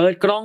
เปิดกล้อง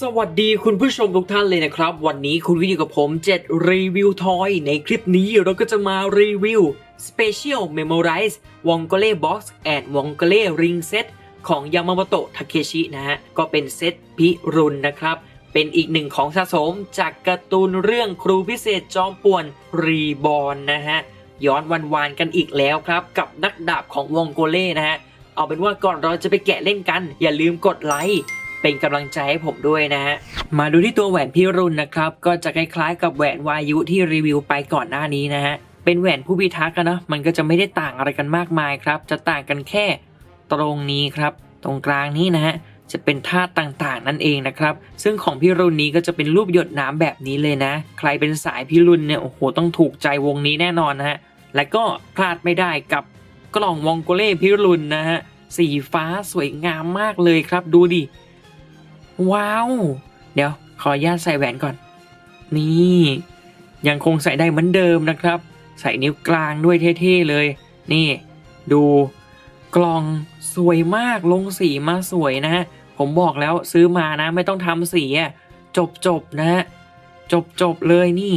สวัสดีคุณผู้ชมทุกท่านเลยนะครับ วันนี้คุณก็อยู่กับผม 7 รีวิวทอย ในคลิปนี้เราก็จะมารีวิว Special Memorize w o n g o l e Box and w o n g o l e Ring Set ของ Yamamoto Takeshi นะฮะ ก็เป็นเซตพิรุณนะครับ เป็นอีกหนึ่งของสะสมจากการ์ตูนเรื่องครูพิเศษจอมป่วนรีบอ n นะฮะย้อนวันวานกันอีกแล้วครับ กับนักดาบของวงโกเล่นะฮะ เอาเป็นว่าก่อนเราจะไปแกะเล่นกัน อย่าลืมกดไลค์เป็นกำลังใจให้ผมด้วยนะฮะ มาดูที่ตัวแหวนพิรุณนะครับ ก็จะคล้ายๆ กับแหวนวายุที่รีวิวไปก่อนหน้านี้นะฮะ เป็นแหวนผู้พิทักษ์นะ มันก็จะไม่ได้ต่างอะไรกันมากมายครับ จะต่างกันแค่ตรงนี้ครับ ตรงกลางนี้นะฮะ จะเป็นธาตุต่างๆ นั่นเองนะครับ ซึ่งของพิรุณนี้ก็จะเป็นรูปหยดน้ำแบบนี้เลยนะ ใครเป็นสายพิรุณเนี่ยโอ้โหต้องถูกใจวงนี้แน่นอนนะฮะและก็พลาดไม่ได้กับกล่องวองโกเล่พิรุณนะฮะสีฟ้าสวยงามมากเลยครับดูดิว้าว เดี๋ยวขออนุญาตใส่แหวนก่อน นี่ ยังคงใส่ได้เหมือนเดิมนะครับ ใส่นิ้วกลางด้วยเท่ๆเลย นี่ ดูกล่องสวยมากลงสีมาสวยนะฮะ ผมบอกแล้วซื้อมานะไม่ต้องทำสีจบจบนะจบจบเลยนี่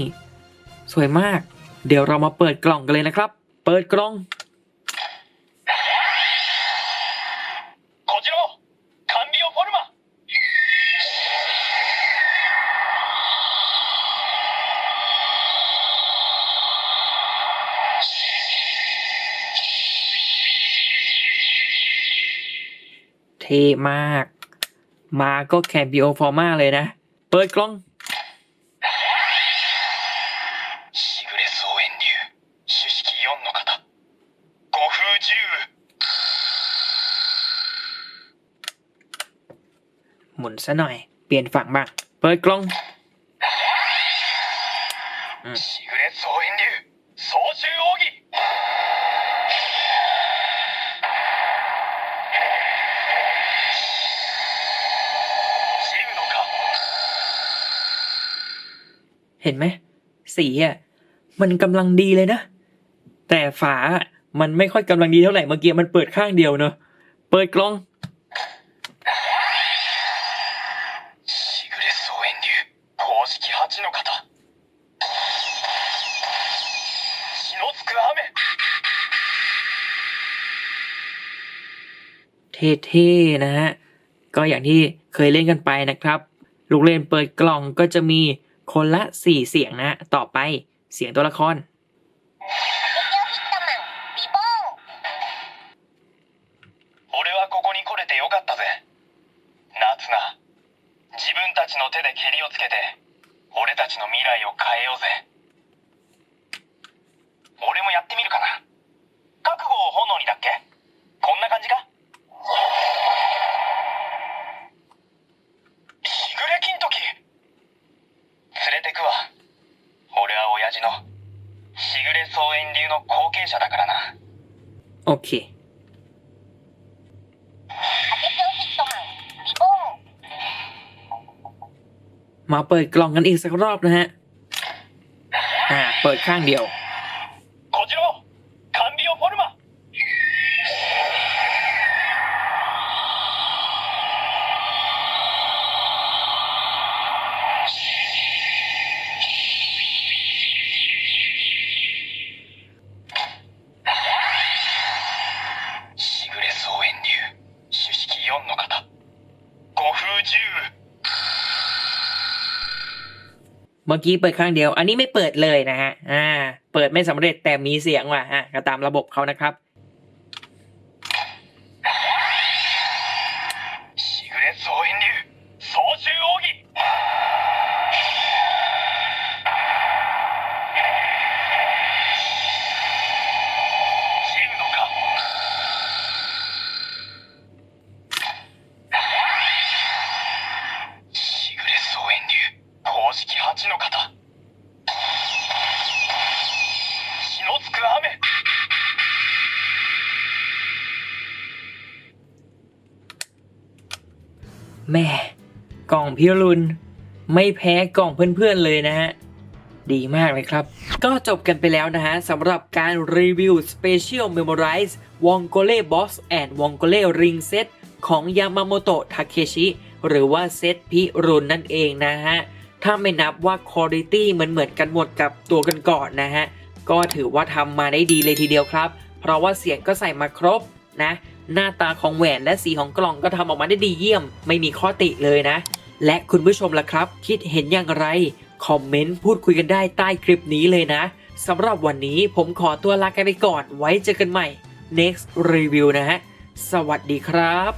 สวยมาก เดี๋ยวเรามาเปิดกล่องกันเลยนะครับ เปิดกล่องเท่มาก มาก็แคบิโอฟอร์มาเลยนะ เปิดกล้องหมุนซะหน่อย เปลี่ยนฝั่งบ้าง เปิดกล้องอ เห็นไหมสีอะมันกำลังดีเลยนะ แต่ฝามันไม่ค่อยกำลังดีเท่าไหร่เมื่อกี้มันเปิดข้างเดียวเนอะเปิดกล้องเท่ๆนะฮะ ก็อย่างที่เคยเล่นกันไปนะครับ ลูกเล่นเปิดกล่องก็จะมี คนละสี่เสียงนะ ต่อไปเสียงตัวละคร 俺はここに来れてよかったぜ夏菜自分たちの手でケリをつけて俺たちの未来を変えようぜ俺もやってみるかな覚悟を炎にだっけこんな感じか の後継者だからな โอเค มาเปิดกล่องกันอีกสักรอบนะฮะ อ่า เปิดข้างเดียว มื่อกี้เปิดข้างเดียว อันนี้ไม่เปิดเลยนะฮะ อ่า เปิดไม่สำเร็จแต่มีเสียงว่ะอะก็ตามระบบเขานะครับ แม่กล่องพิรุณไม่แพ้กล่องเพื่อนๆเลยนะฮะ ดีมากเลยครับ ก็จบกันไปแล้วนะฮะสำหรับการรีวิว Special Memorize Wongole Box and Wongole Ring Set ของ Yamamoto Takeshi หรือว่าเซตพิรุณนั่นเองนะฮะ ถ้าไม่นับว่าคุณภาพเหมือนเหมือนๆกันหมดกับตัวกันก่อนนะฮะ ก็ถือว่าทำมาได้ดีเลยทีเดียวครับ เพราะว่าเสียงก็ใส่มาครบนะ หน้าตาของแหวนและสีของกล่องก็ทำออกมาได้ดีเยี่ยม ไม่มีข้อติเลยนะ และคุณผู้ชมล่ะครับ คิดเห็นอย่างไร คอมเมนต์พูดคุยกันได้ใต้คลิปนี้เลยนะสำหรับวันนี้ผมขอตัวลากันไปก่อน ไว้เจอกันใหม่ next review นะฮะ สวัสดีครับ